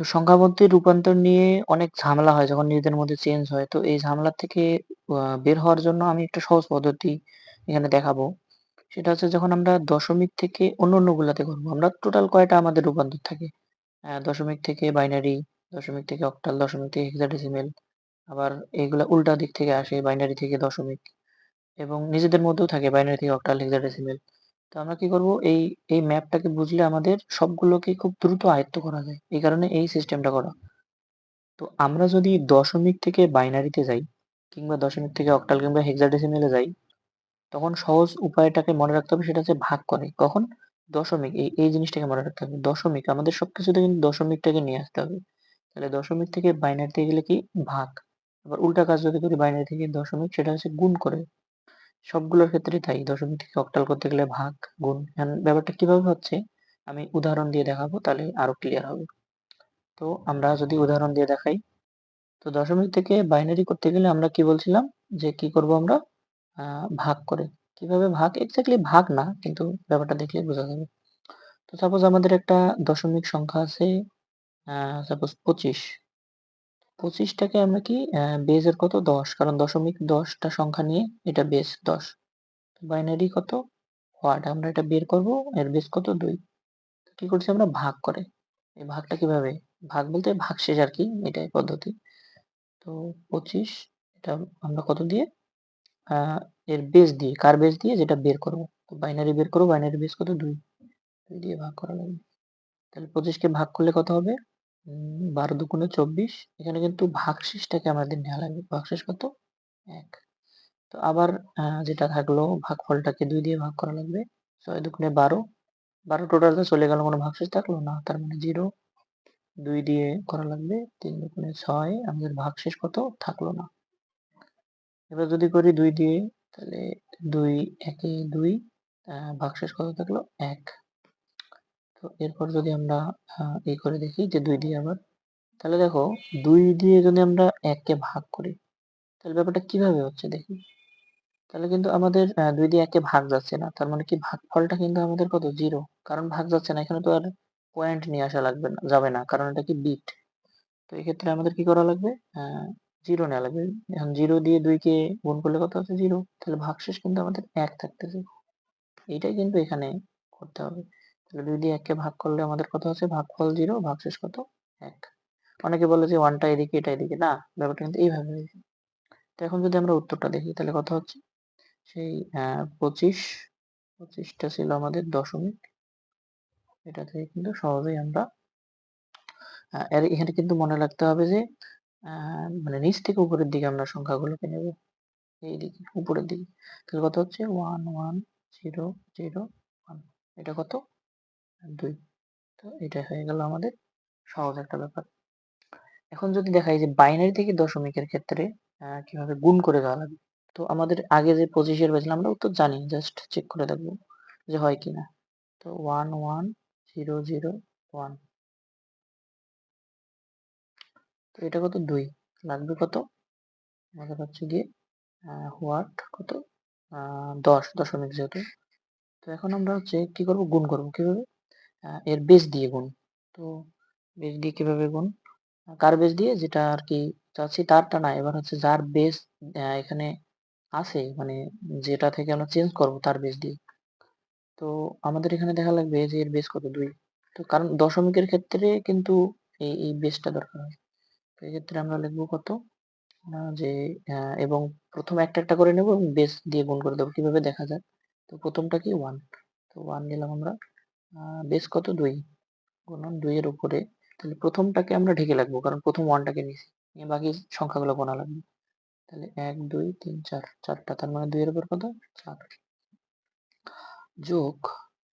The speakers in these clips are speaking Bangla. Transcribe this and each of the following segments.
তো সংখ্যাপদ্ধতির রূপান্তর নিয়ে অনেক ঝামেলা হয় যখন নিজেদের মধ্যে চেঞ্জ হয়। তো এই ঝামেলা থেকে বের হওয়ার জন্য আমি একটা সহজ পদ্ধতি এখানে দেখাবো। সেটা হচ্ছে যখন আমরা দশমিক থেকে অন্য, অন্য গুলাতে করব। আমরা টোটাল কয়টা আমাদের রূপান্তর থাকে? আ দশমিক থেকে বাইনারি, দশমিক থেকে অক্টাল, দশমিক থেকে হেক্সাডেসিমেল আবার এগুলা উল্টা দিক থেকে আসে বাইনারি থেকে দশমিক এবং নিজেদের মধ্যেও থাকে বাইনারি থেকে অক্টাল, হেক্সাডেসিমেল। তো আমরা কি করব এই, এই ম্যাপটাকে বুঝলে আমাদের সবগুলোকে খুব দ্রুত আয়ত্ত করা যায়। এই কারণে এই সিস্টেমটা করা। তো আমরা যদি দশমিক থেকে বাইনারিতে যাই কিংবা দশমিক থেকে অক্টাল কিংবা হেক্সাডেসিমেলে যাই তখন সহজ উপায়টাকে মনে রাখতে হবে সেটা হচ্ছে ভাগ করে। কখন? দশমিক এই, এই জিনিসটাকে মনে রাখতে হবে। দশমিক আমাদের সবকিছুতে কিন্তু দশমিকটাকে নিয়ে আসতে হবে। তাহলে দশমিক থেকে বাইনারিতে গেলে কি ভাগ। আবার উল্টা কাজ যদি করি বাইনারি থেকে দশমিক সেটা হচ্ছে গুণ করে। সবগুলোর ক্ষেত্রেই তাই। দশমিক থেকে অক্টাল করতে গেলে ভাগ, গুণ। ব্যাপারটা কীভাবে হচ্ছে আমি উদাহরণ দিয়ে দেখাবো তাহলে আরও ক্লিয়ার হবে। তো আমরা যদি উদাহরণ দিয়ে দেখাই তো দশমিক থেকে বাইনারি করতে গেলে আমরা কি বলছিলাম যে কি করব আমরা ভাগ করে। কীভাবে ভাগ? এক্স্যাক্টলি ভাগ না কিন্তু ব্যাপারটা দেখলে বোঝা যাবে। তো সাপোজ আমাদের একটা দশমিক সংখ্যা আছে সাপোজ 25 25 টাকে আমরা কি বেজের কত? 10 কারণ দশমিক দশটা সংখ্যা নিয়ে এটা বেজ 10 বাইনারি কত? হোয়াট আমরা এটা বের করব, এর বেজ কত? 2 কি করছি আমরা ভাগ করে। এই ভাগটা কীভাবে? ভাগ বলতে ভাগ শেষ আর কি, এটাই পদ্ধতি। তো 25 এটা আমরা কত দিয়ে? এর বেজ দিয়ে, কার বেজ দিয়ে? যেটা বের করব। তো বাইনারি বের করব বাইনারি বেজ কত? 2 2 দিয়ে ভাগ করা লাগবে। তাহলে পঁচিশকে ভাগ করলে কত হবে? উম 12 দুগুণে 24 এখানে কিন্তু ভাগশেষটাকে আমাদের নেওয়া লাগবে। ভাগশেষ কত? এক তো আবার আ যেটা থাকল, ভাগফলটাকে দুই দিয়ে ভাগ করা লাগবে। 6 দুগুণে 12 12 টোটালটা চলে গেল কোনো ভাগশেষ থাকল না, তার মানে 0 2 দিয়ে করা লাগবে 3 দুগুণে ছয়, আমাদের ভাগশেষ কত? থাকল না। এবার যদি করি দুই দিয়ে, তাহলে দুই, একে 2 আ ভাগশেষ কত থাকল? 1 তো এরপর যদি আমরা এই করে দেখি যে দুই দিয়ে আবার, তাহলে দেখো দুই দিয়ে যদি আমরা 1 কে ভাগ করি, তাহলে ব্যাপারটা কীভাবে হচ্ছে দেখি। তাহলে কিন্তু আমাদের 2 দিয়ে 1 কে ভাগ যাচ্ছে না। তার মানে কি ভাগফলটা কিন্তু আমাদের কত? জিরো, কারণ ভাগ যাচ্ছে না। এখানে তো আর পয়েন্ট নিয়ে আসা লাগবে না, যাবে না। কারণ এটা কি বিট। তো এক্ষেত্রে আমাদের কি করা লাগবে? 0 নেওয়া লাগবে। এখন জিরো দিয়ে 2 কে গুণ করলে কত হচ্ছে? জিরো, তাহলে ভাগশেষ কিন্তু আমাদের এক থাকতেছে। এইটাই কিন্তু এখানে করতে হবে। তাহলে 2 দিয়ে 1 কে ভাগ করলে আমাদের কত হচ্ছে? ভাগফল 0 ভাগশেষ কত? 1 অনেকে বলে যে ওয়ানটা এদিকে, এটা এদিকে। না, ব্যাপারটা কিন্তু এইভাবে। তো এখন যদি আমরা উত্তরটা দেখি, তাহলে কত হচ্ছে? সেই পঁচিশ 25 25 ছিল আমাদের দশমিক। এটা থেকে কিন্তু সহজেই আমরা এর, এখানে কিন্তু মনে রাখতে হবে যে মানে নিচ থেকে উপরের দিকে আমরা সংখ্যাগুলোকে নেব। এইদিকে, উপরের দিকে। তাহলে কত হচ্ছে? 1 1 0 0 1 এটা কত? 2 তো এটা হয়ে গেল আমাদের সহজ একটা ব্যাপার। এখন যদি দেখাই যে বাইনারি থেকে দশমিকের ক্ষেত্রে কীভাবে গুণ করে দেওয়া লাগে। তো আমাদের আগে যে 25 এর পেয়েছিলাম আমরা উত্তর জানি জাস্ট চেক করে দেখব যে হয় কিনা। তো 1 1 0 0 1 তো এটা কত? দুই লাগবে কত? আমাদের হচ্ছে গিয়ে হোয়াট কত? 10 দশমিক যেহেতু। তো এখন আমরা হচ্ছে কি করব? গুণ করব। কীভাবে? এর বেজ দিয়ে গুণ। তো বেজ দিয়ে কীভাবে গুণ? কার বেজ দিয়ে? যেটা আর কি চাচ্ছি তারটা না। এবার হচ্ছে যার বেজ এখানে আছে মানে যেটা থেকে আমরা চেঞ্জ করব তার বেজ দিয়ে। তো আমাদের এখানে দেখা লাগবে যে এর বেজ কত? দুই তো কারণ দশমিকের ক্ষেত্রে কিন্তু এই, এই বেজটা দরকার হয়। তো এক্ষেত্রে আমরা লিখব কত? যে এবং প্রথম একটা, একটা করে নেব এবং বেজ দিয়ে গুণ করে দেব। কীভাবে দেখা যাক? তো প্রথমটা কি? ওয়ান তো ওয়ান নিলাম আমরা। বেজ কত? দুই গুণন 2 এর উপরে তাহলে প্রথমটাকে আমরা ঢেকে লাগবো কারণ ১ম 1 টাকে নিছি। নিয়ে বাকি সংখ্যাগুলো গোনা লাগবে। তাহলে এক দুই তিন চার চারটা তার মানে 2 এর উপর কত? চার যোগ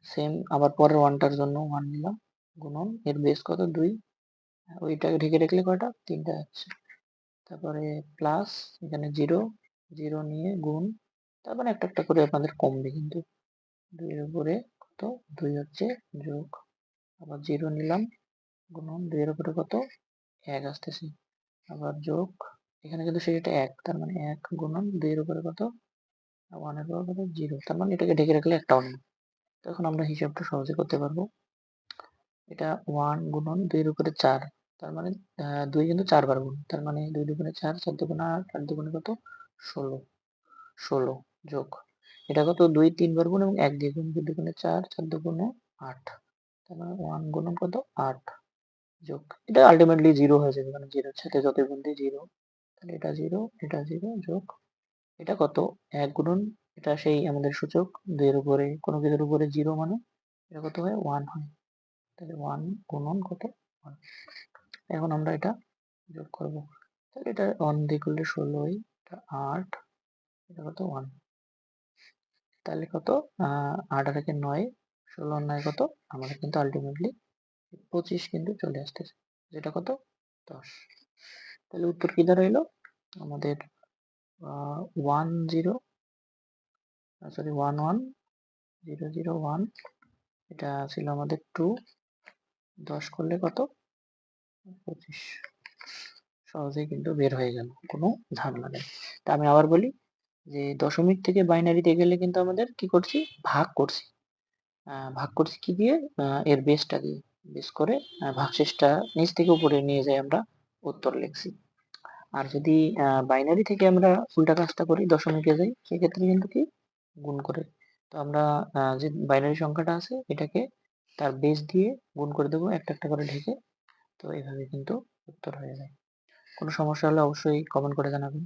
সেম আবার পরের ওয়ানটার জন্য ওয়ান নিলাম গুণন এর বেজ কত? দুই ওইটাকে ঢেকে রাখলে কয়টা? ৩ টা যাচ্ছে। তারপরে প্লাস এখানে 0 0 নিয়ে গুণ তারপরে একটা, একটা করে আপনাদের কমবে কিন্তু। 2 এর উপরে কত? 2 হচ্ছে যোগ আবার 0 নিলাম, গুণন 2 এর উপরে কত? 1 আসতেছে। আবার যোগ, এখানে কিন্তু সেটা 1 তার মানে 1 গুণন 2 এর উপরে কত? 1 এর উপরে কত? 0 তার মানে এটাকে ঢেকে রাখলে একটাও নেই। তখন আমরা হিসাবটা সহজে করতে পারব। এটা 1 গুণন 2 এর উপরে 4 তার মানে দুই কিন্তু চারবার গুণ, তার মানে দুই দুগুণে চার চার দুগুণে আট আট দুগুণে কত ষোলো ষোলো যোগ এটা কত? দুই তিনবার গুণ এবং এক দিয়ে গুণ দুই দুগুণে চার চার দুগুণে আট। মানে ওয়ান গুণন কত? আট যোগ। এটা আলটিমেটলি জিরো হয়ে যাবে কারণ জিরোর সাথে যত গুণ দিয়ে জিরো তাহলে এটা জিরো এটা জিরো যোগ। এটা কত? এক গুণন, এটা সেই আমাদের সূচক দুইয়ের উপরে, কোনো কিছুর উপরে জিরো মানে এটা কত হয়? ওয়ান হয়। তাহলে ওয়ান গুণন কত? ওয়ান এখন আমরা এটা যোগ করব। তাহলে এটা ওয়ান দিয়ে করলে ষোলোই, এটা আট, এটা কত? ওয়ান তাহলে কত? আট আর নয়, ষোলো নয় কত? আমাদের কিন্তু আলটিমেটলি পঁচিশ কিন্তু চলে আসতেছে। যেটা কত? দশ। তাহলে উত্তর কি দাঁড়াইলো আমাদের one zero sorry one one zero zero one এটা ছিল আমাদের টু দশ করলে কত? পঁচিশ। সহজেই কিন্তু বের হয়ে গেল, কোনো ঝামেলা নেই। তা আমি আবার বলি যে দশমিক থেকে বাইনারিতে গেলে কিন্তু আমাদের কি করছি? ভাগ করছি। ভাগ করছি কি দিয়ে? এর বেসটা দিয়ে। বেস করে ভাগশেষটা নিচ থেকে উপরে নিয়ে যাই আমরা উত্তর লিখছি। আর যদি বাইনারি থেকে আমরা উল্টা কাজটা করি, দশমিকে যাই, সেক্ষেত্রে কিন্তু কি? গুণ করে। তো আমরা যে বাইনারি সংখ্যাটা আছে, এটাকে তার বেস দিয়ে গুণ করে দেবো, একটা একটা করে ঢেকে। তো এভাবে কিন্তু উত্তর হয়ে যায়। কোনো সমস্যা হলে অবশ্যই কমেন্ট করে জানাবেন।